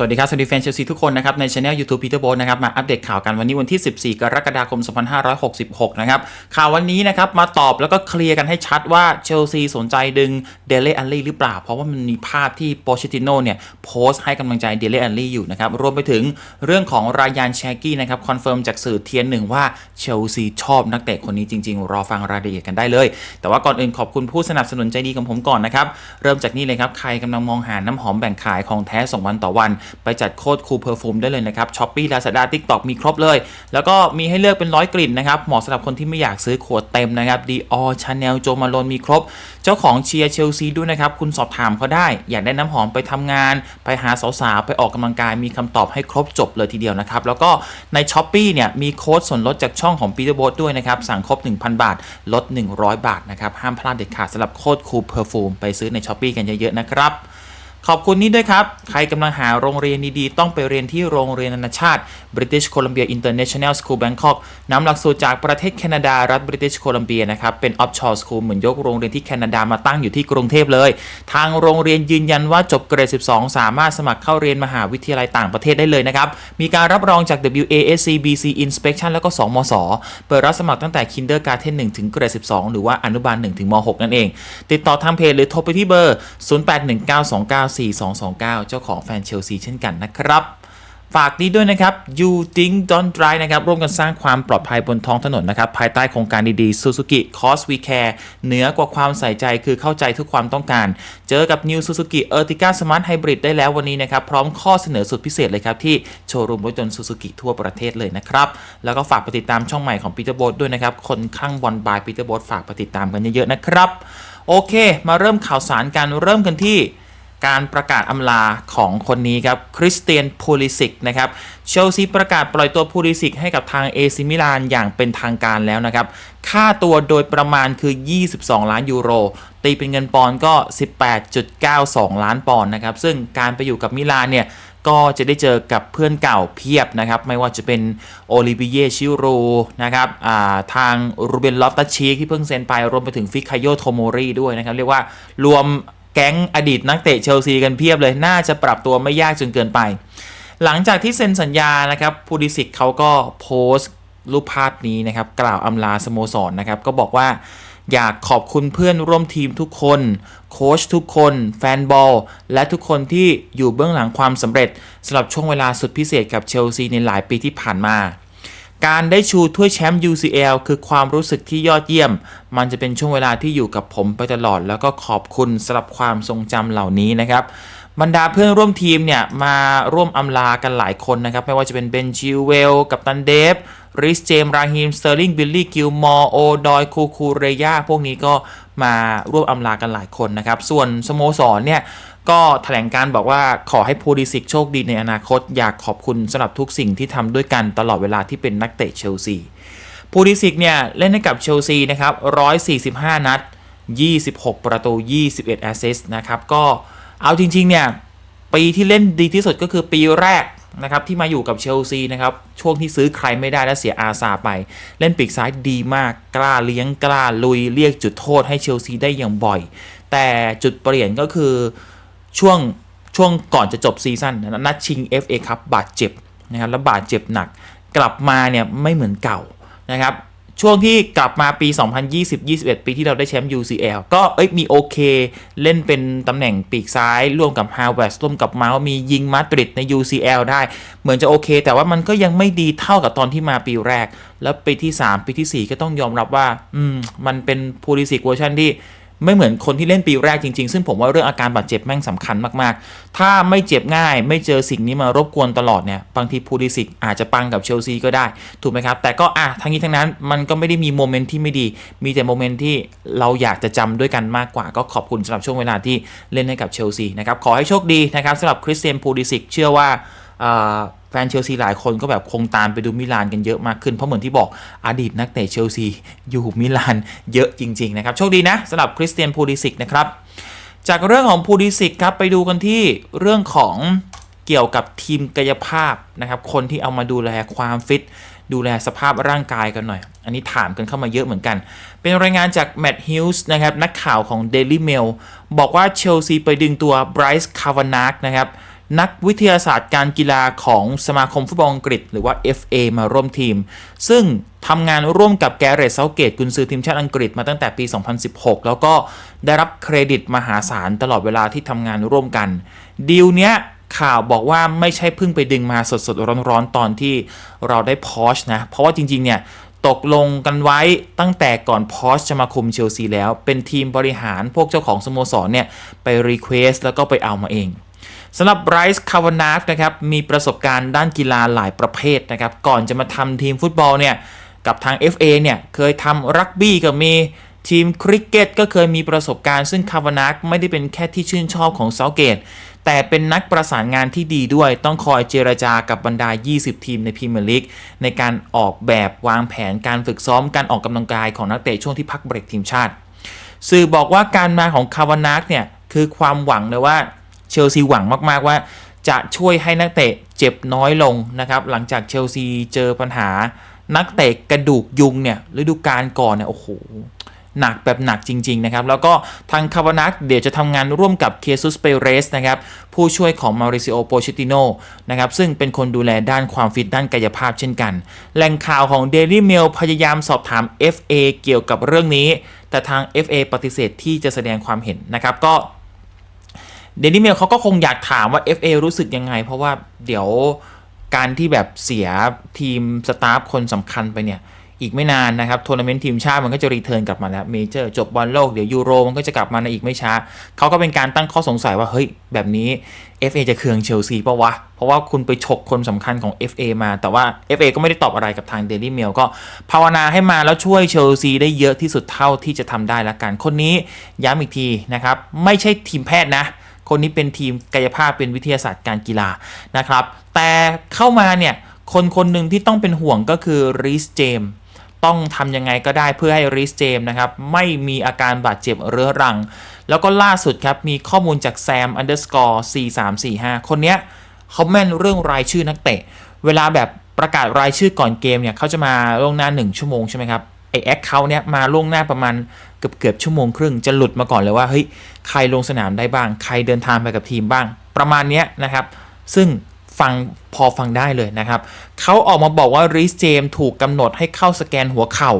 สวัสดีครับ สวัสดีแฟนเชลซีทุกคนนะครับ ในช anel YouTube Peter b o นะครับ มาอัปเดตข่าวกันวันนี้วันที่ 14 กรกฎาคม 2566 นะครับ ข่าววันนี้นะครับ มาตอบแล้วก็เคลียร์กันให้ชัดว่าเชลซีสนใจดึงเดเลอัลลี่หรือเปล่า เพราะว่ามันมีภาพที่โปเชติโนเนี่ย โพสต์ให้กำลังใจเดเลอัลลี่อยู่นะครับ รวมไปถึงเรื่องของรายานแชกกี้นะครับคอนเฟิร์มจากสื่อเทียนหนึ่งว่าเชลซีชอบนักเตะคนนี้จริง ๆ รอฟังรายละเอียดกันได้เลย แต่ว่าก่อนอื่นขอบคุณผู้สนับสนุนใจดีของผมก่อนนะครับเริ่มจากนี่เลยครับใครกำลังมองหาน้ำหอมแบ่งขายของแท้ส่งวันต่อวันไปจัดโค้ดคูลเพอร์ฟูมได้เลยนะครับช้อปปี้ลาซาด้าทิกตอกมีครบเลย แล้วก็มีให้เลือกเป็นร้อยกลิ่นนะครับเหมาะสำหรับคนที่ไม่อยากซื้อขวดเต็มนะครับดีออชาแนลโจมาลนมีครบ เจ้าของเชียร์เชลซีด้วยนะครับคุณสอบถามเขาได้ อยากได้น้ำหอมไปทำงาน ไปหาสาวๆไปออกกำลังกายมีคำตอบให้ครบจบเลยทีเดียวนะครับแล้วก็ในช้อปปีเนี่ยมีโค้ดส่วนลดจากช่องของปีเตอร์โบด้วยนะครับสั่งครบ 1,000 บาท ลด 100 บาทนะครับห้ามพลาดเด็ดขาดสำหรับโค้ดคูลเพอร์ฟูมไปซื้อในช้อปปีกันเยอะๆนะครับ ขอบคุณนี้ด้วยครับ ใครกำลังหาโรงเรียนดีๆ ต้องไปเรียนที่โรงเรียนนานาชาติ British Columbia International School Bangkok นำหลักสูตรจากประเทศแคนาดารัฐ British Columbia นะครับ เป็น offshore school เหมือนยกโรงเรียนที่แคนาดามาตั้งอยู่ที่กรุงเทพเลย ทางโรงเรียนยืนยันว่าจบเกรด 12 สามารถสมัครเข้าเรียนมหาวิทยาลัยต่างประเทศได้เลยนะครับ มีการรับรองจาก WASC BC Inspection แล้วก็ 2 มศ เปิดรับสมัครตั้งแต่ Kindergarten 1ถึงเกรด 12 หรือว่าอนุบาล1ถึงม 6 นั่นเอง ติดต่อทางเพจหรือโทรไปที่เบอร์94229 เจ้าของแฟนเชลซีเช่นกันนะครับ ฝากนี้ด้วยนะครับ You Think Don't Drive นะครับ ร่วมกันสร้างความปลอดภัยบนท้องถนนนะครับ ภายใต้โครงการดีๆ Suzuki Cause We Care เหนือกว่าความใส่ใจคือเข้าใจทุกความต้องการ เจอกับ New Suzuki Ertiga Smart Hybrid ได้แล้ววันนี้นะครับ พร้อมข้อเสนอสุดพิเศษเลยครับ ที่โชว์รูมรถยนต์ Suzuki ทั่วประเทศเลยนะครับ แล้วก็ฝากไปติดตามช่องใหม่ของ Peter b o ด้วยนะครับ คนข้างบอลบาย Peter b o ฝากไปติดตามกันเยอะๆนะครับ โอเค มาเริ่มข่าวสารกันเริ่มกันที่ การประกาศอำลาของคนนี้ครับคริสเตียนพูลิสิกนะครับเชลซีประกาศปล่อยตัวพูลิสิกให้กับทางเอซิมิลานอย่างเป็นทางการแล้วนะครับ ค่าตัวโดยประมาณคือ 22 ล้านยูโร ตีเป็นเงินปอนด์ก็ 18.92 ล้านปอนด์นะครับ ซึ่งการไปอยู่กับมิลานเนี่ยก็จะได้เจอกับเพื่อนเก่าเพียบนะครับ ไม่ว่าจะเป็นโอลิเวียชิโรนะครับทางรูเบนลอฟตัชชีที่เพิ่งเซ็นไปรวมไปถึงฟิคาโยโทโมรีด้วยนะครับ เรียกว่ารวม แก๊งอดีตนักเตะเชลซีกันเพียบเลย น่าจะปรับตัวไม่ยากจนเกินไป หลังจากที่เซ็นสัญญานะครับพูดิสิกเขาก็โพสต์รูปภาพนี้นะครับ กล่าวอำลาสโมสรนะครับ ก็บอกว่าอยากขอบคุณเพื่อนร่วมทีมทุกคน โค้ชทุกคน แฟนบอล และทุกคนที่อยู่เบื้องหลังความสำเร็จสำหรับช่วงเวลาสุดพิเศษกับเชลซีในหลายปีที่ผ่านมา การได้ชูถ้วยแชมป์ UCL คือความรู้สึกที่ยอดเยี่ยม มันจะเป็นช่วงเวลาที่อยู่กับผมไปตลอด แล้วก็ขอบคุณสำหรับความทรงจำเหล่านี้นะครับบรรดาเพื่อนร่วมทีมเนี่ยมาร่วมอำลากันหลายคนนะครับ ไม่ว่าจะเป็นเบนจิวเวล กับตันเดฟริสเจมราฮิมสเตอร์ลิงบิลลี่กิลมอร์โอดอยคูคูเรยาพวกนี้ก็มาร่วมอำลากันหลายคนนะครับ ส่วนสโมสรเนี่ย ก็แถลงการบอกว่าขอให้พูดิสิกโชคดีในอนาคต อยากขอบคุณสำหรับทุกสิ่งที่ทำด้วยกันตลอดเวลาที่เป็นนักเตะเชลซีพูดิสิกเนี่ยเล่นให้กับเชลซีนะครับ 145 นัด 26 ประตู 21 แอสซิสต์นะครับก็เอาจริงๆเนี่ยปีที่เล่นดีที่สุดก็คือปีแรกนะครับที่มาอยู่กับเชลซีนะครับช่วงที่ซื้อใครไม่ได้และเสียอาซาไป เล่นปีกซ้ายดีมากกล้าเลี้ยงกล้าลุยเรียกจุดโทษให้เชลซีได้อย่างบ่อย แต่จุดเปลี่ยนก็คือ ช่วงช่วงก่อนจะจบซีซั่นนัดชิง FA ครับบาดเจ็บนะครับแล้วบาดเจ็บหนัก กลับมาเนี่ยไม่เหมือนเก่านะครับช่วงที่กลับมาปี 2020-21 ปีที่เราได้แชมป์ UCL ก็เอ้ยมีโอเค เล่นเป็นตำแหน่งปีกซ้าย ร่วมกับฮาวเวสร่วมกับเมาส์มียิงมาดริดใน UCL ได้ เหมือนจะโอเค แต่ว่ามันก็ยังไม่ดีเท่ากับตอนที่มาปีแรก แล้วปีที่ 3 ปีทีสี่4 ก็ต้องยอมรับว่า อืม มันเป็นพูลิสิกเวอร์ชันที่ ไม่เหมือนคนที่เล่นปีแรกจริง ๆ ซึ่งผมว่าเรื่องอาการบาดเจ็บแม่งสำคัญมากๆ ถ้าไม่เจ็บง่าย ไม่เจอสิ่งนี้มารบกวนตลอดเนี่ยบางทีพูลิสิกอาจจะปังกับเชลซีก็ได้ ถูกไหมครับ แต่ก็อะทั้งนี้ทั้งนั้นมันก็ไม่ได้มีโมเมนต์ที่ไม่ดี มีแต่โมเมนต์ที่เราอยากจะจำด้วยกันมากกว่า ก็ขอบคุณสำหรับช่วงเวลาที่เล่นให้กับเชลซีนะครับขอให้โชคดีนะครับสำหรับคริสเตียนพูลิสิกเชื่อว่า แฟนเชลซีหลายคนก็แบบคงตามไปดูมิลานกันเยอะมากขึ้น เพราะเหมือนที่บอกอดีตนักเตะเชลซีอยู่มิลานเยอะจริง ๆ นะครับ โชคดีนะสำหรับคริสเตียนพูลิสิกนะครับ จากเรื่องของพูลิสิกครับไปดูกันที่เรื่องของเกี่ยวกับทีมกายภาพนะครับ คนที่เอามาดูแลความฟิต ดูแลสภาพร่างกายกันหน่อย อันนี้ถามกันเข้ามาเยอะเหมือนกัน เป็นรายงานจากแมตต์ฮิลส์นะครับ นักข่าวของ Daily Mail บอกว่าเชลซีไปดึงตัวไบรซ์คาวานักนะครับ นักวิทยาศาสตร์การกีฬาของสมาคมฟุตบอลอังกฤษ หรือว่า FA มาร่วมทีม ซึ่งทำงานร่วมกับแกเรตเซาเกตกุนซือทีมชาติอังกฤษมาตั้งแต่ปี 2016 แล้วก็ได้รับเครดิตมหาศาลตลอดเวลาที่ทำงานร่วมกัน ดีลเนี้ยข่าวบอกว่าไม่ใช่เพิ่งไปดึงมาสดๆ ร้อนๆ ตอนที่เราได้พอชนะ เพราะว่าจริง ๆ เนี่ยตกลงกันไว้ตั้งแต่ก่อนพอชจะมาคุมเชลซีแล้ว เป็นทีมบริหารพวกเจ้าของสโมสรเนี่ย ไปรีเควสแล้วก็ไปเอามาเอง สำหรับไรซ์คาวานาฟนะครับมีประสบการณ์ด้านกีฬาหลายประเภทนะครับก่อนจะมาทำทีมฟุตบอลเนี่ยกับทาง FA เนี่ยเคยทำรักบี้กับมีทีมคริกเก็ตก็เคยมีประสบการณ์ซึ่งคาวานาฟไม่ได้เป็นแค่ที่ชื่นชอบของเซาเกต แต่เป็นนักประสานงานที่ดีด้วย ต้องคอยเจรจากับบรรดา 20 ทีมในพรีเมียร์ลีกในการออกแบบวางแผนการฝึกซ้อมการออกกำลังกายของนักเตะช่วงที่พักเบรกทีมชาติ สื่อบอกว่าการมาของคาวานักเนี่ยคือความหวังเลยว่า เชลซีหวังมากๆว่าจะช่วยให้นักเตะเจ็บน้อยลงนะครับหลังจากเชลซีเจอปัญหา นักเตะกระดูกยุงเนี่ยฤดูกาลก่อนเนี่ยโอ้โหหนักแบบหนักจริง ๆ นะครับ แล้วก็ทางคาวานักเดี๋ยวจะทำงานร่วมกับเคซุสเปเรสนะครับ ผู้ช่วยของมาริซิโอโปชิติโนนะครับ ซึ่งเป็นคนดูแลด้านความฟิตด้านกายภาพเช่นกัน แหล่งข่าวของ Daily Mail พยายามสอบถาม FA เกี่ยวกับเรื่องนี้ แต่ทาง FA ปฏิเสธที่จะแสดงความเห็นนะครับก็ เดนิเมลเขาก็คงอยากถามว่า FA รู้สึกยังไง เพราะว่าเดี๋ยวการที่แบบเสียทีมสตาฟคนสำคัญไปเนี่ยอีกไม่นานนะครับทัวร์นาเมนต์ทีมชาติมันก็จะรีเทิร์นกลับมาแล้วเมเจอร์จบบอลโลกเดี๋ยวยูโรมันก็จะกลับมาในอีกไม่ช้า เขาก็เป็นการตั้งข้อสงสัยว่า เฮ้ย แบบนี้ FA จะเคืองเชลซีปะวะ เพราะว่าคุณไปฉกคนสำคัญของ FA มา แต่ว่า FA ก็ไม่ได้ตอบอะไรกับทาง Daily Mail ก็ภาวนาให้มาแล้วช่วยเชลซีได้เยอะที่สุดเท่าที่จะทำได้ละกันคนนี้ย้ำอีกทีนะครับไม่ใช่ทีมแพทย์นะ คนนี้เป็นทีมกายภาพเป็นวิทยาศาสตร์การกีฬานะครับ แต่เข้ามาเนี่ยคนคนหนึ่งที่ต้องเป็นห่วงก็คือริสเจมต้องทำยังไงก็ได้เพื่อให้ริสเจมนะครับไม่มีอาการบาดเจ็บเรื้อรัง แล้วก็ล่าสุดครับ มีข้อมูลจากแซม underscore 4345 คนเนี้ยเขาแม่นเรื่องรายชื่อนักเตะ เวลาแบบประกาศรายชื่อก่อนเกมเนี่ยเขาจะมาล่วงหน้า 1 ชั่วโมงใช่ไหมครับไอแอคเขาเนี่ยมาล่วงหน้าประมาณ เกือบเกือบชั่วโมงครึ่งจะหลุดมาก่อนเลยว่าเฮ้ยใครลงสนามได้บ้าง ใครเดินทางไปกับทีมบ้าง ประมาณนี้นะครับ ซึ่งฟังพอฟังได้เลยนะครับเขาออกมาบอกว่าริสเจมถูกกำหนดให้เข้าสแกนหัวเข่า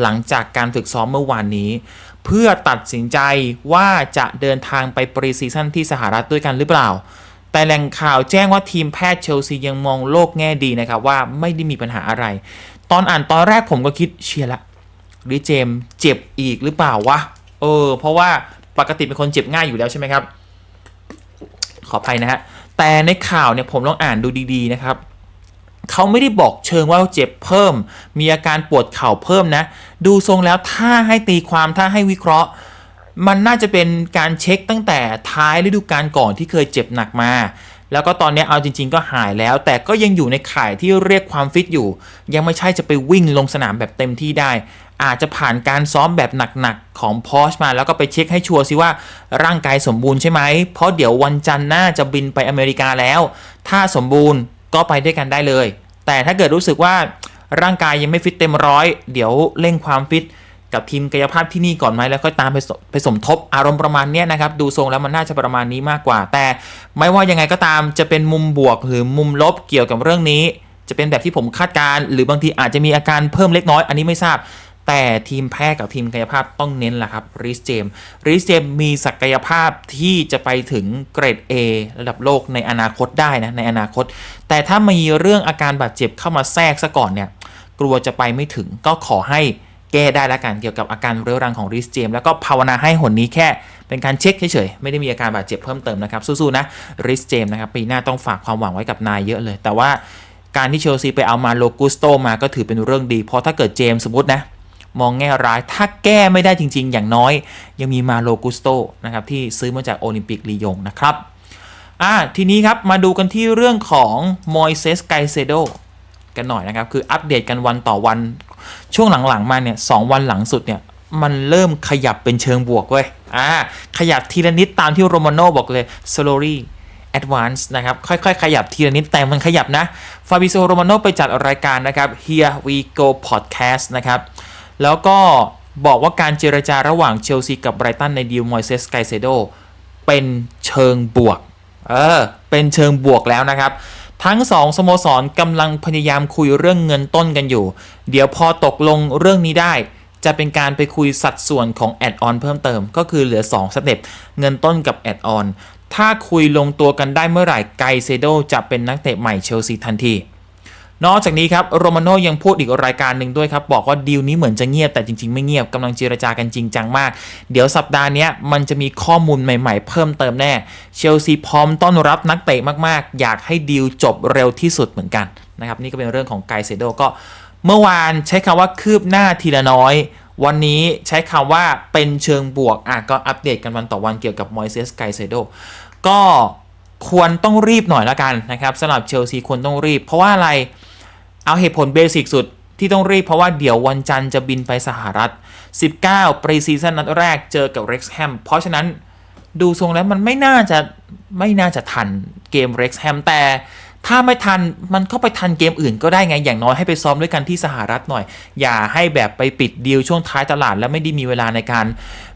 หลังจากการฝึกซ้อมเมื่อวานนี้ เพื่อตัดสินใจว่าจะเดินทางไปปรีซีซั่นที่สหรัฐด้วยกันหรือเปล่า แต่แหล่งข่าวแจ้งว่าทีมแพทย์เชลซียังมองโลกแง่ดีนะครับว่าไม่ได้มีปัญหาอะไร ตอนอ่านตอนแรกผมก็คิดเชียร์ละ ริเจมเจ็บอีกหรือเปล่าวะ เออ เพราะว่าปกติเป็นคนเจ็บง่ายอยู่แล้วใช่ไหมครับ ขออภัยนะฮะ แต่ในข่าวเนี่ยผมลองอ่านดูดีๆนะครับ เขาไม่ได้บอกเชิงว่าเจ็บเพิ่ม มีอาการปวดเข่าเพิ่มนะ ดูทรงแล้วถ้าให้ตีความถ้าให้วิเคราะห์ มันน่าจะเป็นการเช็คตั้งแต่ท้ายฤดูกาลก่อนที่เคยเจ็บหนักมา แล้วก็ตอนนี้เอาจริง ๆ ก็หายแล้ว แต่ก็ยังอยู่ในข่ายที่เรียกความฟิตอยู่ ยังไม่ใช่จะไปวิ่งลงสนามแบบเต็มที่ได้ อาจจะผ่านการซ้อมแบบหนักๆ ของพอชมา แล้วก็ไปเช็คให้ชัวร์ซิว่าร่างกายสมบูรณ์ใช่ไหม เพราะเดี๋ยววันจันทร์หน้าจะบินไปอเมริกาแล้ว ถ้าสมบูรณ์ก็ไปด้วยกันได้เลย แต่ถ้าเกิดรู้สึกว่าร่างกายยังไม่ฟิตเต็มร้อยเดี๋ยวเร่งความฟิต กับทีมกายภาพที่นี่ก่อนไหมแล้วก็ตามไปไปสมทบอารมณ์ประมาณเนี้ยนะครับ ดูทรงแล้วมันน่าจะประมาณนี้มากกว่า แต่ไม่ว่ายังไงก็ตามจะเป็นมุมบวกหรือมุมลบเกี่ยวกับเรื่องนี้ จะเป็นแบบที่ผมคาดการณ์หรือบางทีอาจจะมีอาการเพิ่มเล็กน้อยอันนี้ไม่ทราบ แต่ทีมแพทย์กับทีมกายภาพต้องเน้นแหละครับริสเจมริสเจมมีศักยภาพที่จะไปถึงเกรด A ระดับโลกในอนาคตได้นะในอนาคต แต่ถ้ามีเรื่องอาการบาดเจ็บเข้ามาแทรกซะก่อนเนี่ยกลัวจะไปไม่ถึงก็ขอให้ แก้ได้แล้วกันเกี่ยวกับอาการเรื้อรังของริสเจม แล้วก็ภาวนาให้หนนี้แค่เป็นการเช็คเฉยๆ ไม่ได้มีอาการบาดเจ็บเพิ่มเติมนะครับ สู้ๆนะริสเจมนะครับปีหน้าต้องฝากความหวังไว้กับนายเยอะเลย แต่ว่าการที่เชลซีไปเอามาโลกุสโตมาก็ถือเป็นเรื่องดี เพราะถ้าเกิดเจมส์สมมตินะมองแง่ร้ายถ้าแก้ไม่ได้จริง ๆ อย่างน้อย ยังมีมาโลกุสโตนะครับที่ซื้อมาจากโอลิมปิกลียงนะครับอ่าทีนี้ครับมาดูกันที่เรื่องของมอยเซสไกเซโดกันหน่อยนะครับ คืออัปเดตกันวันต่อวัน ช่วงหลังๆมาเนี่ยสวันหลังสุดเนี่ยมันเริ่มขยับเป็นเชิงบวกเว้ยอ่าขยับทีละนิดตามที่โรมาโน่บอกเลย slowly advance นะครับ ค่อยๆ ขยับทีละนิด แต่มันขยับนะฟาบิโซโรมาโน่ไปจัดรายการนะครับ Here We Go Podcast นะครับ แล้วก็บอกว่าการเจรจาระหว่างเชลซีกับไบรตันในดีลมอยเซสไกเซโดเป็นเชิงบวก เออ เป็นเชิงบวกแล้วนะครับ ทั้งสองสโมสรกำลังพยายามคุยเรื่องเงินต้นกันอยู่ เดี๋ยวพอตกลงเรื่องนี้ได้ จะเป็นการไปคุยสัดส่วนของแอดออนเพิ่มเติม ก็คือเหลือ 2 สเต็ปเงินต้นกับแอดออนถ้าคุยลงตัวกันได้เมื่อไหร่ไกเซโดจะเป็นนักเตะใหม่เชลซีทันที นอกจากนี้ครับโรมาโนยังพูดอีกรายการหนึ่งด้วยครับ บอกว่าดีลนี้เหมือนจะเงียบแต่จริง ๆ ไม่เงียบกำลังเจรจากันจริงจังมาก เดี๋ยวสัปดาห์นี้มันจะมีข้อมูลใหม่ๆ เพิ่มเติมแน่ เชลซีพร้อมต้อนรับนักเตะมากๆ อยากให้ดีลจบเร็วที่สุดเหมือนกันนะครับนี่ก็เป็นเรื่องของไกเซโดก็เมื่อวานใช้คำว่าคืบหน้าทีละน้อย วันนี้ใช้คำว่าเป็นเชิงบวกอะก็อัปเดตกันวันต่อวันเกี่ยวกับมอยเซสไกเซโดก็ควรต้องรีบหน่อยละกันนะครับสำหรับเชลซีควรต้องรีบ เพราะว่าอะไร เอาเหตุผลเบสิกสุดที่ต้องรีบเพราะว่าเดี๋ยววันจันทร์จะบินไปสหรัฐ 19 ปรีซีซั่นนัดแรกเจอกับเร็กซ์แฮมเพราะฉะนั้นดูทรงแล้วมันไม่น่าจะไม่น่าจะทันเกมเร็กซ์แฮมแต่ถ้าไม่ทันมันก็ไปทันเกมอื่นก็ได้ไงอย่างน้อยให้ไปซ้อมด้วยกันที่สหรัฐหน่อย อย่าให้แบบไปปิดดีลช่วงท้ายตลาด แล้วไม่ได้มีเวลาในการ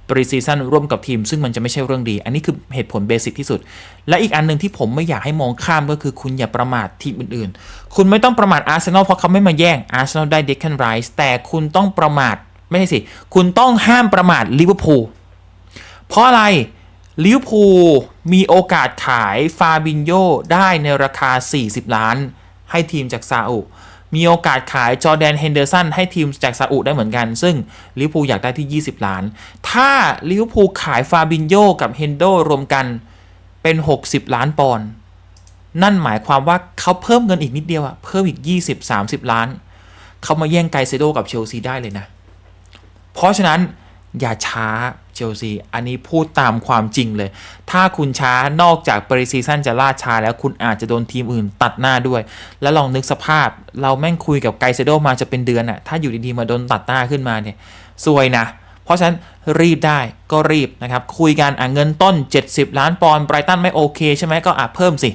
ปรีซีซั่นร่วมกับทีม ซึ่งมันจะไม่ใช่เรื่องดี อันนี้คือเหตุผลเบสิกที่สุด และอีกอันหนึ่งที่ผมไม่อยากให้มองข้ามก็คือคุณอย่าประมาททีมอื่นๆ คุณไม่ต้องประมาทอาร์เซนอลเพราะเขาไม่มาแย่งอาร์เซนอลได้เดคแคนไรส์แต่คุณต้องประมาทไม่ใช่สิ คุณต้องห้ามประมาทลิเวอร์พูลเพราะอะไรลิเวอร์พูลมีโอกาสขายฟาบินโยได้ในราคา 40 ล้าน ให้ทีมจากซาอุ มีโอกาสขายจอแดนเฮนเดอร์สันให้ทีมจากซาอุได้เหมือนกัน ซึ่งลิเวอร์พูลอยากได้ที่ 20 ล้าน ถ้าลิเวอร์พูลขายฟาบินโยกับเฮนโดรวมกันเป็น 60 ล้านปอนด์นั่นหมายความว่าเขาเพิ่มเงินอีกนิดเดียวอะเพิ่มอีก 20-30 ล้าน เขามาแย่งไกเซโดกับเชลซีได้เลยนะ เพราะฉะนั้นอย่าช้า เชลซี อันนี้พูดตามความจริงเลย ถ้าคุณช้านอกจากปริซีซั่นจะล่าช้าแล้วคุณอาจจะโดนทีมอื่นตัดหน้าด้วย แล้วลองนึกสภาพ เราแม่งคุยกับไกเซโดมาจะเป็นเดือนอะถ้าอยู่ดีๆมาโดนตัดหน้าขึ้นมาเนี่ยซวยนะ เพราะฉะนั้นรีบได้ก็รีบนะครับ คุยกันอะเงินต้น 70 ล้านปอนด์ไบรตันไม่โอเคใช่ไหมก็อะเพิ่มสิ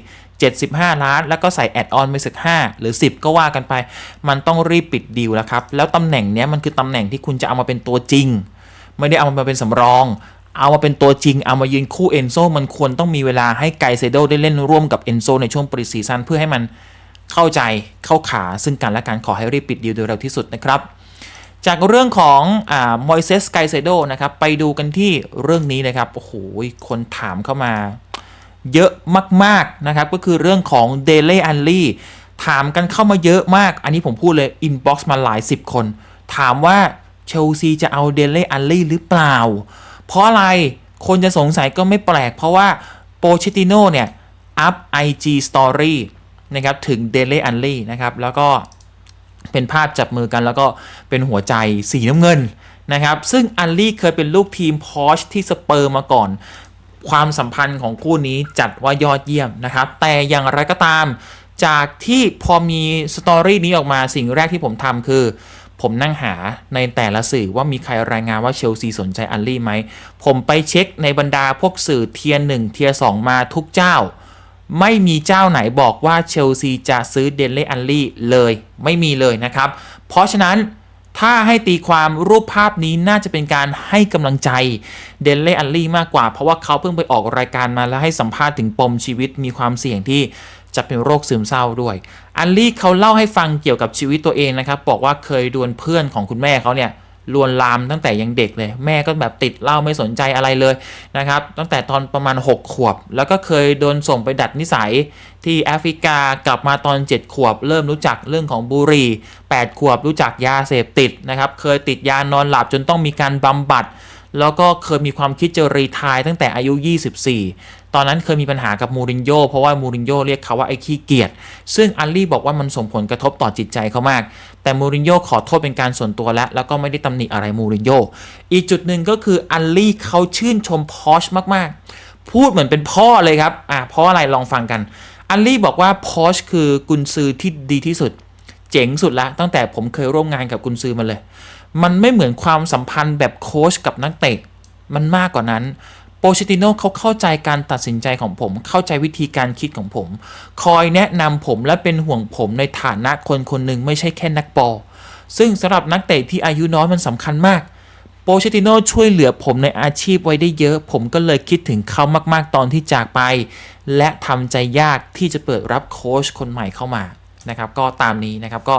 75 ล้าน แล้วก็ใส่แอดออนไปสัก 5 หรือ 10 ก็ว่ากันไป มันต้องรีบปิดดีลแล้วครับ แล้วตำแหน่งนี้มันคือตำแหน่งที่คุณจะเอามาเป็นตัวจริง ไม่ได้เอามาเป็นสำรอง เอามาเป็นตัวจริง เอามายืนคู่เอนโซมันควรต้องมีเวลาให้ไกเซโดได้เล่นร่วมกับเอนโซในช่วงปรีซีซั่นเพื่อให้มันเข้าใจเข้าขาซึ่งกันและกันขอให้รีบปิดดีลโดยเร็วที่สุดนะครับ จากเรื่องของมอยเซสไกเซโดนะครับไปดูกันที่เรื่องนี้นะครับโอ้โหคนถามเข้ามา เยอะมากๆนะครับก็คือเรื่องของเดเ y อันลี่ถามกันเข้ามาเยอะมาก อันนี้ผมพูดเลยอินบ็อกซ์มาหลายสิบคน ถามว่า เชลซีจะเอาเดเ y อันลี่หรือเปล่า เพราะอะไรคนจะสงสัยก็ไม่แปลก เพราะว่าโปเชติโน่เนี่ย อัพ IG Story นะครับ ถึงเดเ y อันลี่นะครับ แล้วก็เป็นภาพจับมือกันแล้วก็เป็นหัวใจสีน้ำเงินนะครับ ซึ่งอัลลี่เคยเป็นลูกทีมพอชที่สเปอร์มาก่อน ความสัมพันธ์ของคู่นี้จัดว่ายอดเยี่ยมนะครับ แต่อย่างไรก็ตาม จากที่พอมีสตอรี่นี้ออกมาสิ่งแรกที่ผมทำคือ ผมนั่งหาในแต่ละสื่อว่ามีใครรายงานว่าเชลซีสนใจอัลลี่ไหม ผมไปเช็คในบรรดาพวกสื่อเทียร์หนึ่งเทียร์สองมาทุกเจ้า ไม่มีเจ้าไหนบอกว่าเชลซีจะซื้อเดนเล่อัลลี่เลยไม่มีเลยนะครับ เพราะฉะนั้นถ้าให้ตีความรูปภาพนี้น่าจะเป็นการให้กำลังใจเดนเล่อัลลี่มากกว่า เพราะว่าเขาเพิ่งไปออกรายการมาแล้วให้สัมภาษณ์ถึงปมชีวิตมีความเสี่ยงที่ จะเป็นโรคซึมเศร้าด้วย อัลลี่เขาเล่าให้ฟังเกี่ยวกับชีวิตตัวเองนะครับ บอกว่าเคยดวลเพื่อนของคุณแม่เขาเนี่ยลวนลามตั้งแต่ยังเด็กเลย แม่ก็แบบติดเหล้าไม่สนใจอะไรเลยนะครับ ตั้งแต่ตอนประมาณ 6 ขวบ แล้วก็เคยโดนส่งไปดัดนิสัยที่แอฟริกากลับมาตอน 7 ขวบ เริ่มรู้จักเรื่องของบุหรี่ 8 ขวบรู้จักยาเสพติดนะครับ เคยติดยานอนหลับจนต้องมีการบำบัด แล้วก็เคยมีความคิดจะรีไทายตั้งแต่อายุ 24 ตอนนั้นเคยมีปัญหากับมูรินโญ่เพราะว่ามูรินโญ่เรียกเขาว่าไอ้ขี้เกียจซึ่งอัลลี่บอกว่ามันส่งผลกระทบต่อจิตใจเขามาก แต่มูรินโญ่ขอโทษเป็นการส่วนตัวแล้ว แล้วก็ไม่ได้ตำหนิอะไรมูรินโญ่อีกจุดหนึ่งก็คืออัลลี่เขาชื่นชมพอชมากๆ พูดเหมือนเป็นพ่อเลยครับอะเพราะอะไรลองฟังกันอัลลี่บอกว่าพอชคือกุนซือที่ดีที่สุด เจ๋งสุดละตั้งแต่ผมเคยร่วมงานกับกุนซือมาเลย มันไม่เหมือนความสัมพันธ์แบบโค้ชกับนักเตะมันมากกว่านั้น ปเชติโน่เขาเข้าใจการตัดสินใจของผม เข้าใจวิธีการคิดของผม คอยแนะนำผมและเป็นห่วงผมในฐานะคนคนหนึ่งไม่ใช่แค่นักบอลซึ่งสำหรับนักเตะที่อายุน้อยมันสำคัญมากโปเชติโน่ช่วยเหลือผมในอาชีพไว้ได้เยอะ ผมก็เลยคิดถึงเขามากๆตอนที่จากไป และทำใจยากที่จะเปิดรับโค้ชคนใหม่เข้ามานะครับก็ตามนี้นะครับก็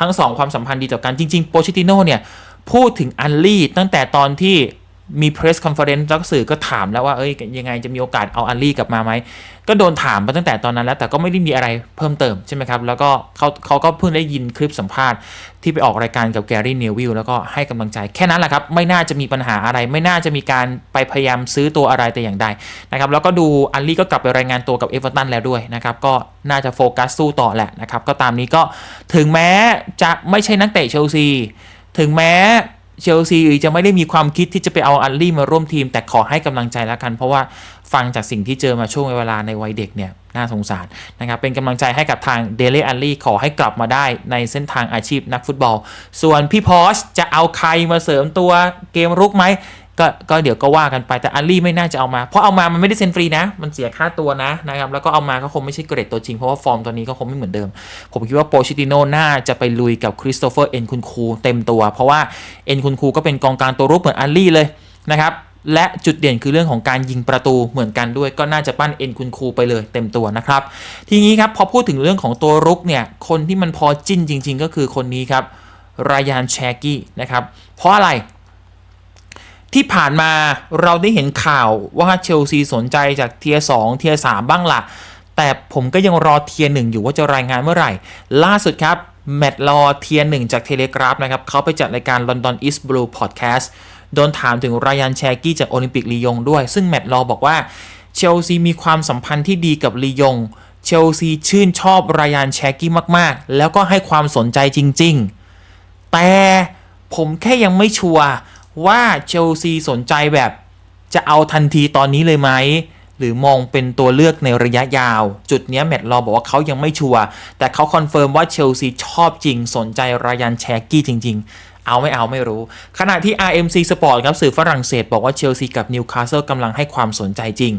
ทั้งสองความสัมพันธ์ดีต่อกันจริงๆโปเชติโน่เนี่ยพูดถึงอัลลี่ตั้งแต่ตอนที่ มี press conference แล้วสื่อก็ถามแล้วว่าเอ้ยยังไงจะมีโอกาสเอาอัลลี่กลับมาไหม ก็โดนถามมาตั้งแต่ตอนนั้นแล้ว แต่ก็ไม่ได้มีอะไรเพิ่มเติมใช่ไหมครับ แล้วก็เขาเขาก็เพิ่งได้ยินคลิปสัมภาษณ์ที่ไปออกรายการกับแกรี่เนวิลแล้วก็ให้กำลังใจแค่นั้นแหละครับ ไม่น่าจะมีปัญหาอะไร ไม่น่าจะมีการไปพยายามซื้อตัวอะไรแต่อย่างใดนะครับแล้วก็ดูอัลลี่ก็กลับไปรายงานตัวกับเอเวอร์ตันแล้วด้วยนะครับก็น่าจะโฟกัสสู้ต่อแหละนะครับก็ตามนี้ก็ถึงแม้จะไม่ใช่นักเตะเชลซีถึงแม้ เชลซีจะไม่ได้มีความคิดที่จะไปเอาอัลลี่มาร่วมทีม แต่ขอให้กำลังใจแล้วกัน เพราะว่าฟังจากสิ่งที่เจอมาช่วงเวลาในวัยเด็กเนี่ยน่าสงสารนะครับเป็นกำลังใจให้กับทางเดล y อัลลี่ขอให้กลับมาได้ในเส้นทางอาชีพนักฟุตบอล ส่วนพี่พอชจะเอาใครมาเสริมตัวเกมรุกไหม ก็ก็เดี๋ยวก็ว่ากันไปแต่อัลลี่ไม่น่าจะเอามา เพราะเอามามันไม่ได้เซ็นฟรีนะ มันเสียค่าตัวนะนะครับแล้วก็เอามาก็คงไม่ใช่เกรดตัวจริง เพราะว่าฟอร์มตอนนี้ก็คงไม่เหมือนเดิม ผมคิดว่าโปชิติโน่น่าจะไปลุยกับคริสโตเฟอร์เอ็นคุณคูเต็มตัว เพราะว่าเอ็นคุณคูก็เป็นกองกลางตัวรุกเหมือนอัลลี่เลยนะครับและจุดเด่นคือเรื่องของการยิงประตูเหมือนกันด้วย ก็น่าจะปั้นเอ็นคุณคูไปเลยเต็มตัวนะครับ ทีนี้ครับพอพูดถึงเรื่องของตัวรุกเนี่ย คนที่มันพอจิ้นจริง ๆ ก็คือคนนี้ครับรายานแชกี้นะครับ เพราะอะไร ที่ผ่านมาเราได้เห็นข่าวว่าเชลซีสนใจจากเทียร์สเทียร์สบ้างละ่ะ แต่ผมก็ยังรอเทียหนึ่งอยู่ว่าจะรายงานเมื่อไหร่ ล่าสุดครับแมตต์รอเทียหนึ่งจากเทเลกราฟนะครับเขาไปจัดรายการ London East Blue Podcast โดนถามถึงรายานแชกี้จากโอลิมปิกลียงด้วย ซึ่งแมตต์รอบอกว่าเชลซีมีความสัมพันธ์ที่ดีกับลียงเชลซีชื่นชอบรายานแชกี้มาก ๆ แล้วก็ให้ความสนใจจริง ๆ แต่ผมแค่ยังไม่ชัวร์ ว่าเชลซีสนใจแบบจะเอาทันทีตอนนี้เลยไหม หรือมองเป็นตัวเลือกในระยะยาว จุดนี้แมตต์รอบอกว่าเขายังไม่ชัวร์แต่เขาคอนเฟิร์มว่าเชลซีชอบจริง สนใจรายันแชกกี้จริง ๆ เอาไม่เอาไม่รู้ ขณะที่ RMC Sport ครับสื่อฝรั่งเศสบอกว่าเชลซีกับนิวคาสเซิลกำลังให้ความสนใจจริง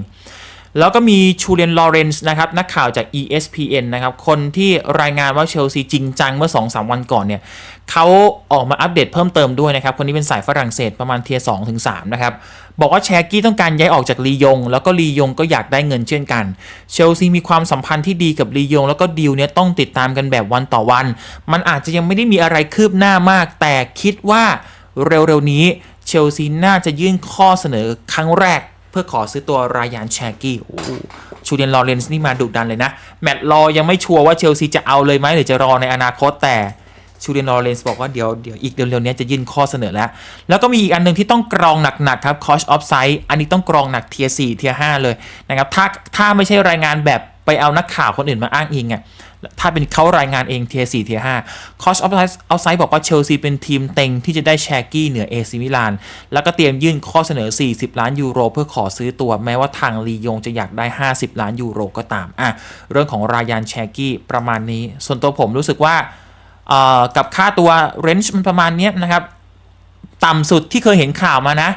แล้วก็มีชูเลียนลอเรนซ์นะครับนักข่าวจาก ESPN นะครับคนที่รายงานว่าเชลซีจริงจังเมื่อ 2-3 วันก่อนเนี่ย เขาออกมาอัปเดตเพิ่มเติมด้วยนะครับ คนนี้เป็นสายฝรั่งเศสประมาณเทียร์2ถึง3นะครับ บอกว่าแชกี้ต้องการย้ายออกจากลียง แล้วก็ลียงก็อยากได้เงินเช่นกัน เชลซีมีความสัมพันธ์ที่ดีกับลียง แล้วก็ดีลเนี้ยต้องติดตามกันแบบวันต่อวัน มันอาจจะยังไม่ได้มีอะไรคืบหน้ามาก แต่คิดว่าเร็วๆนี้เชลซีน่าจะยื่นข้อเสนอครั้งแรกเพื่อขอซื้อตัวรายานแชกี้ชูเดนลอเรนซ์นี่มาดุดันเลยนะ แมตต์รอยังไม่ชัวร์ว่าเชลซีจะเอาเลยไหมหรือจะรอในอนาคตแต่ ชูเดียนลอเรนซ์บอกว่าเดี๋ยวเดี๋ยวอีกเร็วๆนี้จะยื่นข้อเสนอแล้ว แล้วก็มีอีกอันหนึ่งที่ต้องกรองหนักๆครับคอชออฟไซด์อันนี้ต้องกรองหนักเทียร์สี่เทียร์ห้าเลยนะครับถ้าถ้าไม่ใช่รายงานแบบไปเอานักข่าวคนอื่นมาอ้างอิงอะถ้าเป็นเขารายงานเองเทียร์สี่เทียร์ห้าคอชออฟไซด์เอาไซด์บอกว่าเชลซีเป็นทีมเต็งที่จะได้แชกกี้เหนือเอซิมิลาน แล้วก็เตรียมยื่นข้อเสนอ 40 ล้านยูโร เพื่อขอซื้อตัวแม้ว่าทางลียงจะอยากได้ 50 ล้านยูโรก็ตามอะเรื่องของรายานแชกกี้ประมาณนี้ ส่วนตัวผมรู้สึกว่า กับค่าตัวเรนจ์มันประมาณนี้นะครับ ต่ำสุดที่เคยเห็นข่าวมานะ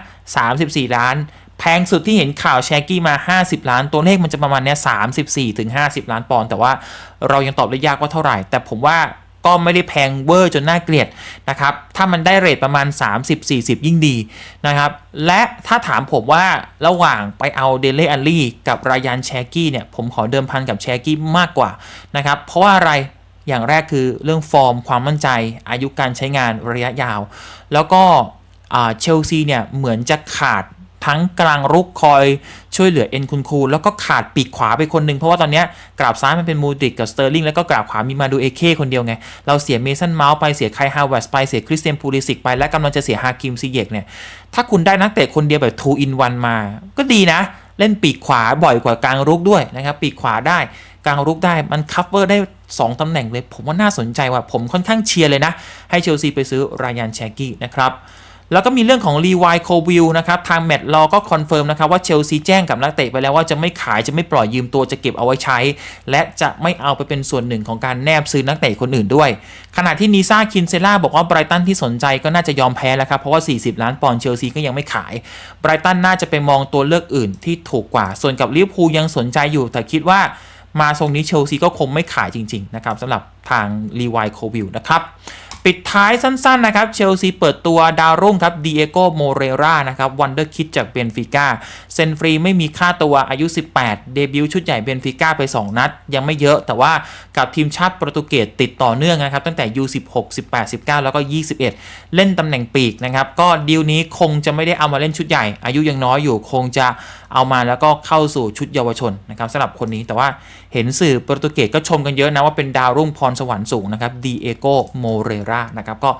34 ล้าน แพงสุดที่เห็นข่าวแชกกี้มา 50 ล้าน ตัวเลขมันจะประมาณเนี้ย34ถึง50 ล้านปอนด์แต่ว่าเรายังตอบได้ยากว่าเท่าไหร่ แต่ผมว่าก็ไม่ได้แพงเวอร์จนน่าเกลียดนะครับ ถ้ามันได้เรทประมาณ 30-40 ยิ่งดีนะครับ และถ้าถามผมว่าระหว่างไปเอาเดล y อัลลี่กับรายานแชกี้เนี่ย ผมขอเดิมพันกับแชกี้มากกว่านะครับ เพราะว่าอะไร อย่างแรกคือเรื่องฟอร์มความมั่นใจ อายุการใช้งานระยะยาว แล้วก็เชลซีเนี่ยเหมือนจะขาดทั้งกลางรุกคอยช่วยเหลือเอ็นคุณคูแล้วก็ขาดปีกขวาไปคนหนึ่งเพราะว่าตอนนี้กราบซ้ายมันเป็นมูดิกกับสเตอร์ลิงแล้วก็กราบขวามีมาดูเอเคคนเดียวไง เราเสียเมสันเมาส์ไปเสียไคฮาวเวสไปเสียคริสเตียนพูลิสิกไปและกำลังจะเสียฮาคิมซีเยกเนี่ย ถ้าคุณได้นักเตะคนเดียวแบบ2 in 1 มา ก็ดีนะ เล่นปีกขวาบ่อยกว่ากลางรุกด้วยนะครับปีกขวาได้ กลางรุกได้มันคัฟเวอร์ได้ 2 ตำแหน่งเลย ผมว่าน่าสนใจว่าผมค่อนข้างเชียร์เลยนะ ให้เชลซีไปซื้อรายานแชกกี้นะครับแล้วก็มีเรื่องของรีวายโควิลนะครับ ทางแมตต์ลอก็คอนเฟิร์มนะครับว่าเชลซีแจ้งกับนักเตะไปแล้วว่าจะไม่ขายจะไม่ปล่อยยืมตัวจะเก็บเอาไว้ใช้ และจะไม่เอาไปเป็นส่วนหนึ่งของการแนบซื้อนักเตะคนอื่นด้วย ขณะที่นีซ่าคินเซล่าบอกว่าไบรตันที่สนใจก็น่าจะยอมแพ้แล้วครับ เพราะว่า 40 ล้านปอนด์เชลซีก็ยังไม่ขายไบรตันน่าจะไปมองตัวเลือกอื่นที่ถูกกว่า ส่วนกับลิเวอร์พูลยังสนใจอยู่แต่คิดว่า มาทรงนี้เชลซีก็คงไม่ขายจริง ๆ นะครับสำหรับทางรีวายโควิลนะครับปิดท้ายสั้นๆ นะครับ เชลซีเปิดตัวดาวรุ่งครับดีเอโกโมเรรานะครับวันเดอร์คิดจากเบนฟิก้าเซนฟรีไม่มีค่าตัวอายุ 18 เดบิวต์ชุดใหญ่เบนฟิก้าไป 2 นัด ยังไม่เยอะแต่ว่ากับทีมชาติโปรตุเกสติดต่อเนื่องนะครับ ตั้งแต่ U16 18 19 แล้วก็ 21 เล่นตำแหน่งปีกนะครับ ก็ดีลนี้คงจะไม่ได้เอามาเล่นชุดใหญ่ อายุยังน้อยอยู่คงจะเอามาแล้วก็เข้าสู่ชุดเยาวชนนะครับสำหรับคนนี้แต่ว่า เห็นสื่อโปรตุเกสก็ชมกันเยอะนะว่าเป็นดาวรุ่งพรสวรรค์สูงนะครับดีเอโกโมเรรานะครับก็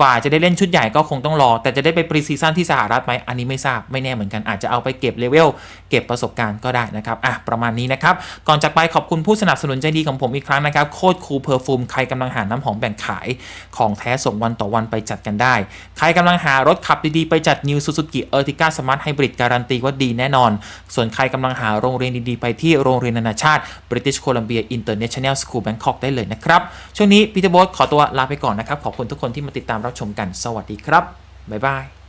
กว่าจะได้เล่นชุดใหญ่ก็คงต้องรอ แต่จะได้ไปปรีซีซั่นที่สหรัฐไหมอันนี้ไม่ทราบไม่แน่เหมือนกันอาจจะเอาไปเก็บเลเวลเก็บประสบการณ์ก็ได้นะครับอะประมาณนี้นะครับ ก่อนจากไปขอบคุณผู้สนับสนุนใจดีของผมอีกครั้งนะครับโคตรคูลเพอร์ฟูมใครกำลังหาน้ำหอมแบ่งขายของแท้ส่งวันต่อวันไปจัดกันได้ ใครกำลังหารถขับดีๆไปจัด New Suzuki Ertiga Smart Hybrid การันตีว่าดีแน่นอน ส่วนใครกำลังหาโรงเรียนดีๆไปที่โรงเรียนนานาชาติ British Columbia International School Bangkok ได้เลยนะครับช่วงนี้พีเตอร์โบสขอตัวลาไปก่อนนะครับขอบคุณทุกคนที่มาติดตามรับชมกันสวัสดีครับ บ๊ายบาย